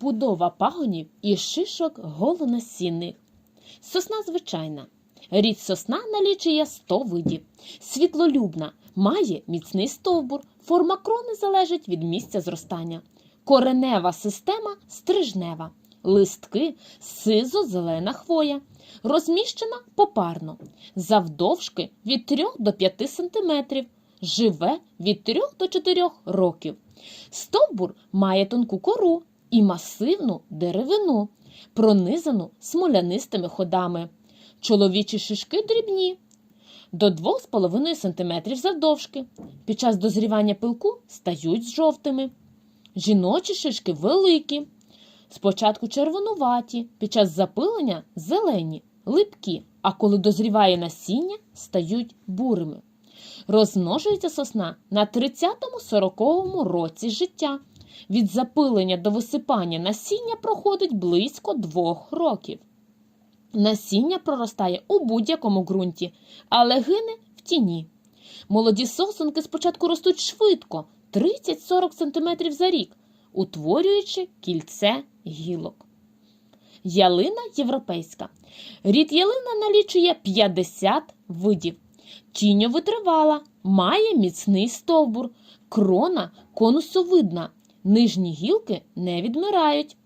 Будова пагонів і шишок голонасінних. Сосна звичайна. Рід сосна налічує 100 видів. Світлолюбна, має міцний стовбур, форма крони залежить від місця зростання. Коренева система стрижнева, листки сизо-зелена хвоя, розміщена попарно, завдовжки від 3 до 5 см, живе від 3 до 4 років. Стовбур має тонку кору і масивну деревину, пронизану смолянистими ходами. Чоловічі шишки дрібні до 2,5 см завдовжки. Під час дозрівання пилку стають жовтими. Жіночі шишки великі. Спочатку червонуваті, під час запилення зелені, липкі, а коли дозріває насіння, стають бурими. Розмножується сосна на 30-40 році життя. Від запилення до висипання насіння проходить близько двох років. Насіння проростає у будь-якому ґрунті, але гине в тіні. Молоді сосунки спочатку ростуть швидко 30-40 см за рік, утворюючи кільце гілок. Ялина європейська. Рід ялина налічує 50 видів. Тіньо витривала, має міцний стовбур, крона конусовидна, нижні гілки не відмирають.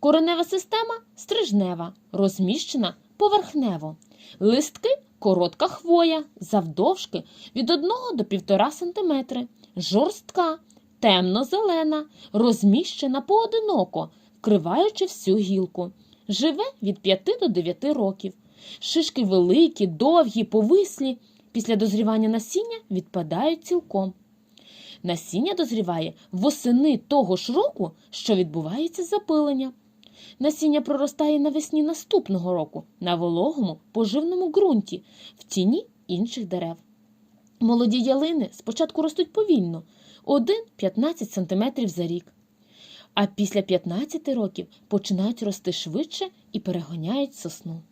Коренева система стрижнева, розміщена поверхнево. Листки коротка хвоя, завдовжки від 1 до 1,5 см, жорстка, темно-зелена, розміщена поодиноко, вкриваючи всю гілку. Живе від 5 до 9 років. Шишки великі, довгі, повислі. Після дозрівання насіння відпадають цілком. Насіння дозріває восени того ж року, що відбувається запилення. Насіння проростає навесні наступного року на вологому поживному ґрунті в тіні інших дерев. Молоді ялини спочатку ростуть повільно 1-15 см за рік, а після 15 років починають рости швидше і перегоняють сосну.